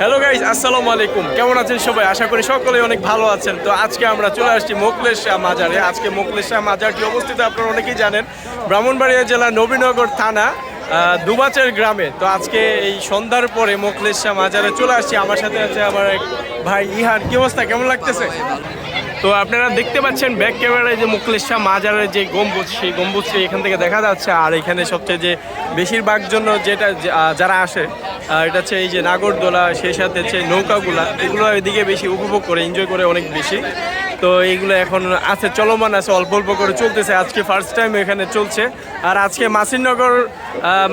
Hello guys আসসালামু আলাইকুম। কেমন আছেন সবাই? আশা করি সকলেই অনেক ভালো আছেন। তো আজকে আমরা চলে আসছি মোকলেশ মাজারে। আজকে মোকলেশ মাজারটি অবস্থিত আপনারা অনেকেই জানেন। ব্রাহ্মণবাড়িয়া জেলার নবীনগর থানা দুবাচের গ্রামে। তো আজকে এই সন্ধ্যার পরে মোকলেশ মাজারে চলে আসছি। আমার সাথে আছে আমার এক ভাই ইহান। কি অবস্থা? কেমন লাগতেছে? তো আপনারা দেখতে পাচ্ছেন ব্যাক ক্যামেরায় যে মুকলেশ মাজারের যে গম্বুজ, সেই গম্বুজটি এখান থেকে দেখা যাচ্ছে। আর এখানে সবচেয়ে যে বেশিরভাগ জন্য যেটা যারা আসে আহ, এটা হচ্ছে এই যে নাগরদোলা সেই সাথে হচ্ছে নৌকাগুলা এগুলো এদিকে বেশি উপভোগ করে এনজয় করে অনেক বেশি। তো এইগুলো এখন আছে চলমান আছে অল্প অল্প করে চলতেছে। আজকে ফার্স্ট টাইম এখানে চলছে। আর আজকে মাসিনগর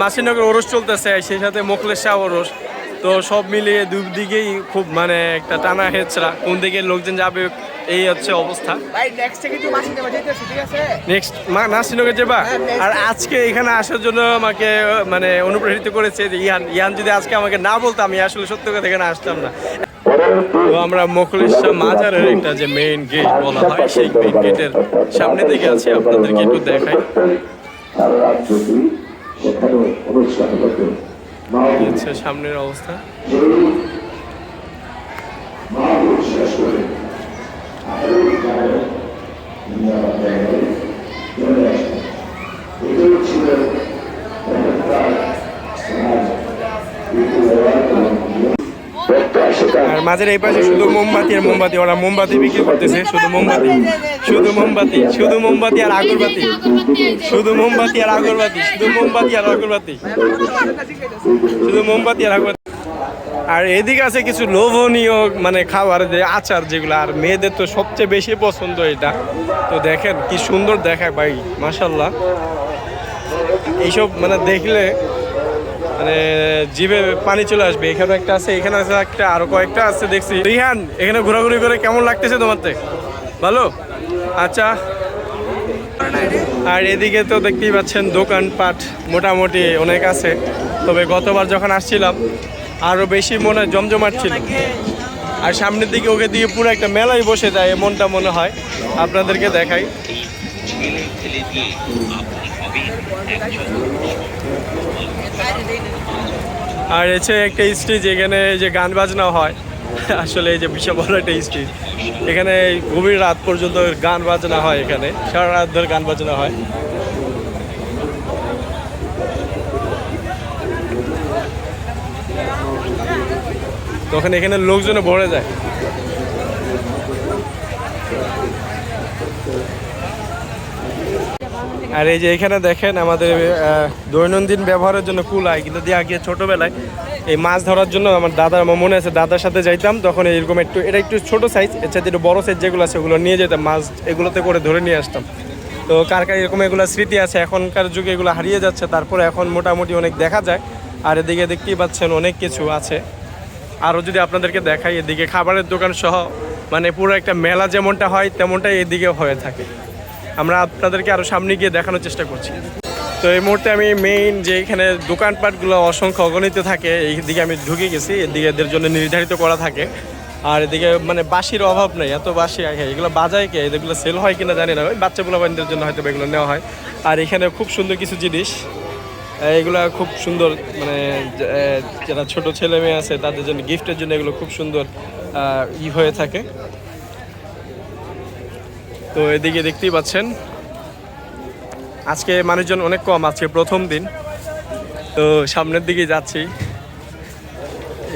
মাসিনগর ওরস চলতেছে সেই সাথে মোকলেশ শাহ ওরস। তো সব মিলিয়ে দুই দিকেই খুব মানে একটা টানা হেঁচড়া। কোন দিকে লোকজন যাবে এই হচ্ছে অবস্থা। নেক্সট থেকে নেক্সট নাসিনগর যাবা? হ্যাঁ, আর আজকে এখানে আসার জন্য আমাকে মানে অনুপ্রাণিত করেছে যে ইয়ান। ইয়ান যদি আজকে আমাকে না বলতো আমি আসলে সত্য কথা এখানে আসতাম না। তো আমরা মোখলেশ্বর মাজারের একটা যে মেইন গেট বলা হয় সেই মেইন গেটের সামনে দিকে আছি। আপনাদেরকে একটু দেখাই। মা সামনের অবস্থা মা শেষ করে চলে আসতেন এটাই ছিল প্রত্যাশিতা আর মাঝের এই পাশে শুধু মোমবাতি আর মোমবাতি, ওরা মোমবাতি বিক্রি করতেছে, শুধু মোমবাতি। শুধু মোমবাতি শুধু মোমবাতি আর আগরবাতি। শুধু মোমবাতি আর আগরবাতি, শুধু মোমবাতি আর আগরবাতি। শুধু মোমবাতি আর আগরবাতি। আর এদিকে আছে কিছু লোভনীয় মানে খাবার, যে আচার যেগুলো, আর মেয়েদের তো সবচেয়ে বেশি পছন্দ এটা। তো দেখেন কি সুন্দর দেখায় ভাই মাসাল্লাহ এইসব মানে দেখলে মানে জিভে পানি চলে আসবে। এখানে একটা আছে এখানে আছে একটা, আরও কয়েকটা আছে, দেখছি। রিহান, এখানে ঘোরাঘুরি করে কেমন লাগতেছে তোমার? ভালো? আচ্ছা। আর এদিকে তো দেখতেই পাচ্ছেন, দোকানপাট মোটামুটি অনেক আছে। তবে গতবার যখন আসছিলাম আরও বেশি মনে জমজমাট ছিল। আর সামনের দিকে ওকে দিয়ে পুরো একটা মেলাই বসে যায়, এমনটা মনে হয়। আপনাদেরকে দেখাই। আর এছে একটা স্টেজ এখানে যে গান বাজনা হয়। আসলে এই যে বিশাল বড় একটা স্টেজ এখানে গভীর রাত পর্যন্ত গান বাজনা হয় এখানে। সারা রাত ধরে গান বাজনা হয়। তখন এখানে লোকজনে ভরে যায়। আর এই যে এখানে দেখেন আমাদের দৈনন্দিন ব্যবহারের জন্য কুলাই কিন্তু দিয়ে আগে ছোটোবেলায় এই মাছ ধরার জন্য আমার দাদার আমার মনে আছে, দাদার সাথে যাইতাম, তখন এরকম একটু, এটা একটু ছোট সাইজ এর চাইতে একটু বড় সাইজ যেগুলো আছে ওগুলো নিয়ে যেতাম, মাছ এগুলোতে করে ধরে নিয়ে আসতাম। তো কার কার এরকম এগুলো স্মৃতি আছে, এখনকার যুগে এগুলো হারিয়ে যাচ্ছে, তারপরে এখন মোটামুটি অনেক দেখা যায়। আর এদিকে দেখতেই পাচ্ছেন অনেক কিছু আছে। আরও যদি আপনাদেরকে দেখাই, এদিকে খাবারের দোকান সহ মানে পুরো একটা মেলা যেমনটা হয়, তেমনটাই এদিকে হয়ে থাকে। আমরা আপনাদেরকে আরও সামনে গিয়ে দেখানোর চেষ্টা করছি। তো এই মুহূর্তে আমি মেইন যে এখানে দোকানপাটগুলো অসংখ্য অগণিত থাকে এই দিকে আমি ঢুকে গেছি, এদিকে এদের জন্য নির্ধারিত করা থাকে। আর এদিকে মানে বাসির অভাব নেই, এত বাসি এগুলো বাজায় কে? এগুলো সেল হয় কিনা জানি না, ওই বাচ্চা পোলাবানদের জন্য হয়তো এগুলো নেওয়া হয়। আর এখানে খুব সুন্দর কিছু জিনিস এগুলো খুব সুন্দর মানে যারা ছোট ছেলে মেয়ে আছে, তাদের জন্য গিফটের জন্য এগুলো খুব সুন্দর ই হয়ে থাকে। তো এদিকে দেখতেই পাচ্ছেন। আজকে মানুষজন অনেক কম, আজকে প্রথম দিন। তো সামনের দিকে যাচ্ছি।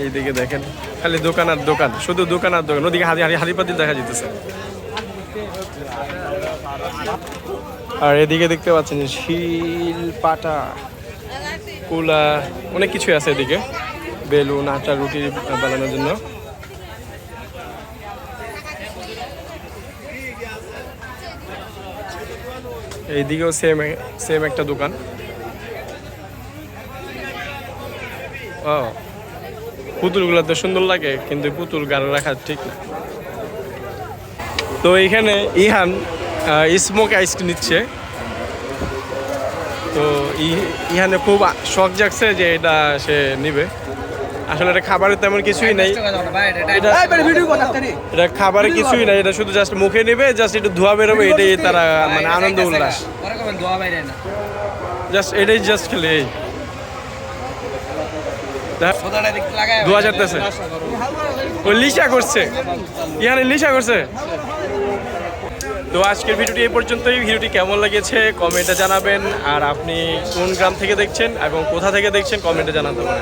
এইদিকে দেখেন, খালি দোকান আর দোকান, শুধু দোকান আর দোকান, ওদিকে হারি হারি হারিপাতি দেখা যেতেছে আর এদিকে দেখতে পাচ্ছেন শিল, পাটা, কুলা, অনেক কিছুই আছে এদিকে। বেলুন, আটা, রুটি বানানোর জন্য। এইদিকেও সেম সেম একটা দোকান। ও পুতুলগুলো তো সুন্দর লাগে, কিন্তু পুতুল গাড়ি রাখা ঠিক না। তো এখানে ইহান স্মোক আইস নিচ্ছে। তো ইহানে খুব শখ জাগছে যে এটা সে নিবে। আসলে এটা খাবারের তেমন কিছুই নাই। এটা খাবারের কিছুই নাই এটা শুধু জাস্ট মুখে নেবে জাস্ট একটু ধোয়া বেরোবে এটাই তারা মানে আনন্দ উল্লাস। জাস্ট এটাই জাস্ট খেলে এই। হাজার তেছে ও লিসা করছে। ইহানে লিসা করছে। তো আজকের ভিডিওটি এই পর্যন্তই। ভিডিওটি কেমন লেগেছে কমেন্টে জানাবেন। আর আপনি কোন গ্রাম থেকে দেখছেন এবং কোথা থেকে দেখছেন কমেন্টে জানাতে পারেন।